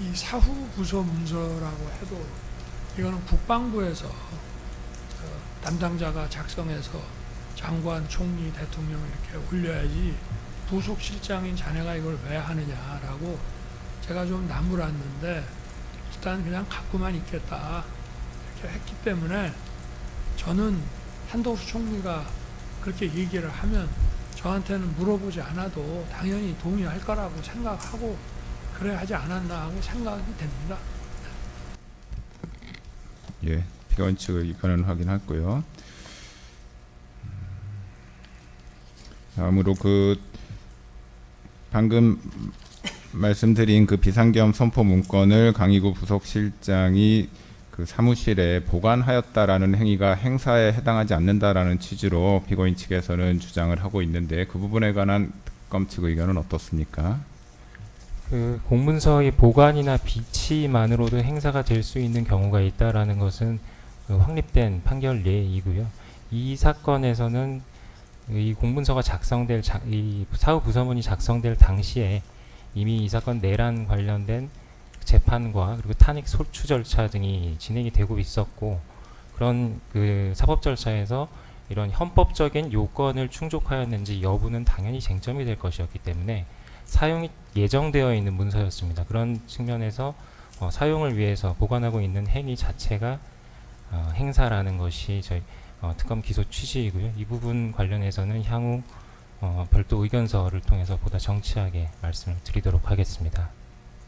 이 사후 부서 문서라고 해도 이거는 국방부에서 그 담당자가 작성해서 장관, 총리, 대통령 이렇게 올려야지 부속 실장인 자네가 이걸 왜 하느냐라고 제가 좀 나무랐는데 일단 그냥 갖고만 있겠다 이렇게 했기 때문에 저는 한덕수 총리가 그렇게 얘기를 하면 저한테는 물어보지 않아도 당연히 동의할 거라고 생각하고 그래 하지 않았나 하고 생각이 됩니다. 예, 피고인 측의 의견은 확인했고요. 음, 다음으로 그 방금 말씀드린 그 비상계엄 선포 문건을 강의구 부속실장이 그 사무실에 보관하였다라는 행위가 행사에 해당하지 않는다라는 취지로 피고인 측에서는 주장을 하고 있는데 그 부분에 관한 특검 측 의견은 어떻습니까? 그 공문서의 보관이나 비치만으로도 행사가 될 수 있는 경우가 있다라는 것은 그 확립된 판결 예이고요. 이 사건에서는 이 공문서가 작성될 자, 이 사후 부서문이 작성될 당시에 이미 이 사건 내란 관련된 재판과 그리고 탄핵 소추 절차 등이 진행이 되고 있었고 그런 그 사법 절차에서 이런 헌법적인 요건을 충족하였는지 여부는 당연히 쟁점이 될 것이었기 때문에 사용이 예정되어 있는 문서였습니다. 그런 측면에서 어, 사용을 위해서 보관하고 있는 행위 자체가 어, 행사라는 것이 저희 어, 특검 기소 취지이고요. 이 부분 관련해서는 향후 어, 별도 의견서를 통해서 보다 정치하게 말씀을 드리도록 하겠습니다.